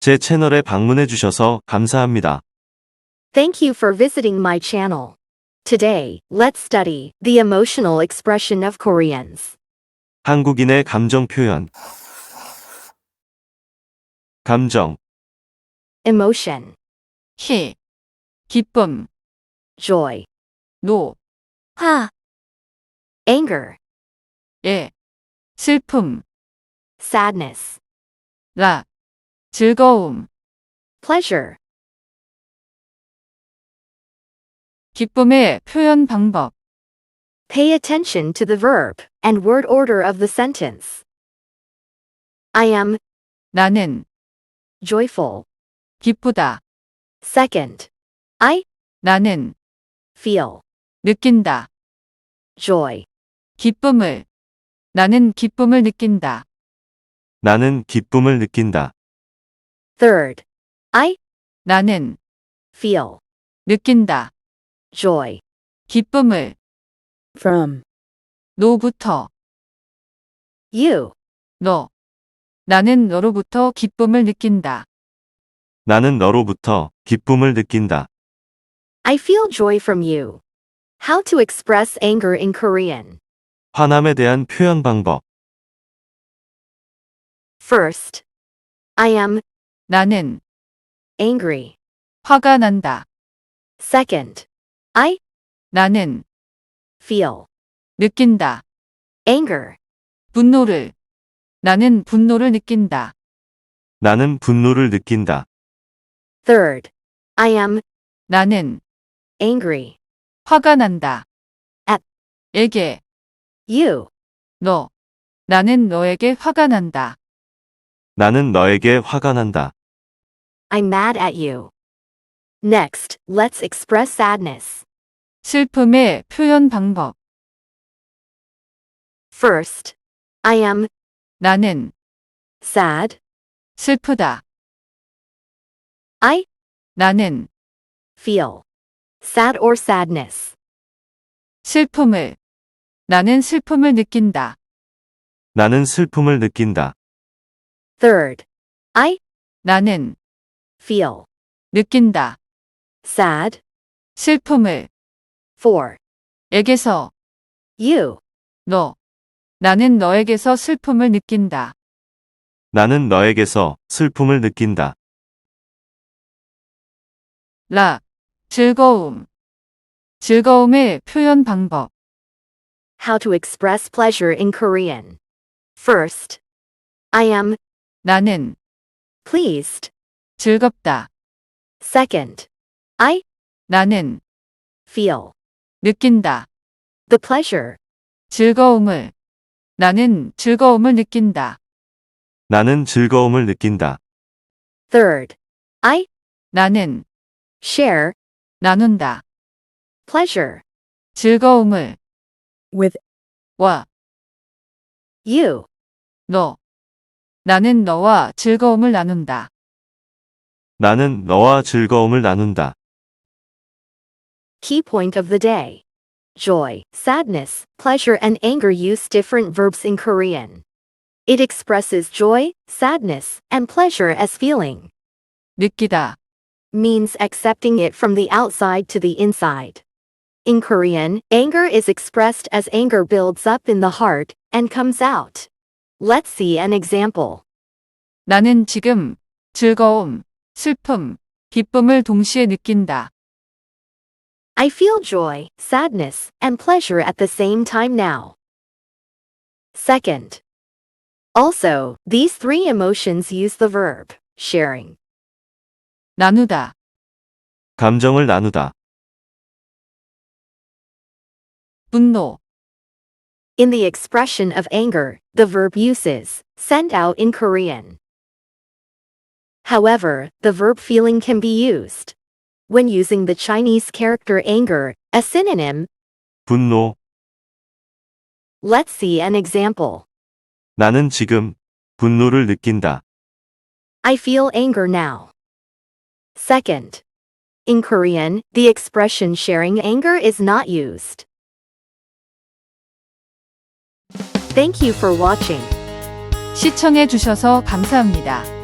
제 채널에 방문해 주셔서 감사합니다. Thank you for visiting my channel. Today, let's study the emotional expression of Koreans. 한국인의 감정 표현. 감정, Emotion, 희, 기쁨, joy, 노, ha, anger, 예, 슬픔, sadness, 라, 즐거움, pleasure. 기쁨의 표현 방법, Pay attention to the verb and word order of the sentence. I am 나는, joyful. 기쁘다, Second, I 나는, feel 느낀다, joy. 기쁨을, 나는 기쁨을 느낀다, 나는 기쁨을 느낀다. Third, I 나는, feel 느낀다, joy. 기쁨을, From 노부터, you. 너, 나는 너로부터 기쁨을 느낀다, 나는 너로부터 기쁨을 느낀다. I feel joy from you. How to express anger in Korean. 화남에 대한 표현 방법. First, I am 나는, angry. 화가 난다, Second, I 나는, feel 느낀다, anger. 분노를, 나는 분노를 느낀다, 나는 분노를 느낀다. Third, I am 나는, angry. 화가 난다. at 에게, you. 너. 나는 너에게 화가 난다. 나는 너에게 화가 난다. I'm mad at you. Next, let's express sadness. 슬픔의 표현 방법. First, I am 나는 sad. 슬프다. I 나는 feel sad or sadness. 슬픔을. 나는 슬픔을 느낀다. 나는 슬픔을 느낀다. Third, I 나는 feel 느낀다. sad 슬픔을. for 에게서 you. 너. 나는 너에게서 슬픔을 느낀다. 나는 너에게서 슬픔을 느낀다. 라. 즐거움. 즐거움의 표현 방법. How to express pleasure in Korean. First, I am 나는 pleased. 즐겁다. Second, I 나는 feel 느낀다. the pleasure. 즐거움을. 나는 즐거움을 느낀다. 나는 즐거움을 느낀다. Third, I 나는 share 나눈다. pleasure 즐거움을 with 와, you. 너. 나는 너와 즐거움을 나눈다. 나는 너와 즐거움을 나눈다. Key point of the day. Joy, sadness, pleasure, and anger use different verbs in Korean. It expresses joy, sadness, and pleasure as feeling, 느끼다. means accepting it from the outside to the inside. In Korean, anger is expressed as anger builds up in the heart and comes out. Let's see an example. 나는 지금 즐거움, 슬픔, 기쁨을 동시에 느낀다. I feel joy, sadness, and pleasure at the same time now. Second. Also, these three emotions use the verb sharing. 나누다. 감정을 나누다. 분노. In the expression of anger, the verb uses send out in Korean. However, the verb feeling can be used. When using the Chinese character anger, a synonym, 분노. let's see an example. 나는 지금 분노를 느낀다. I feel anger now. Second. In Korean, the expression sharing anger is not used. Thank you for watching. 시청해 주셔서 감사합니다.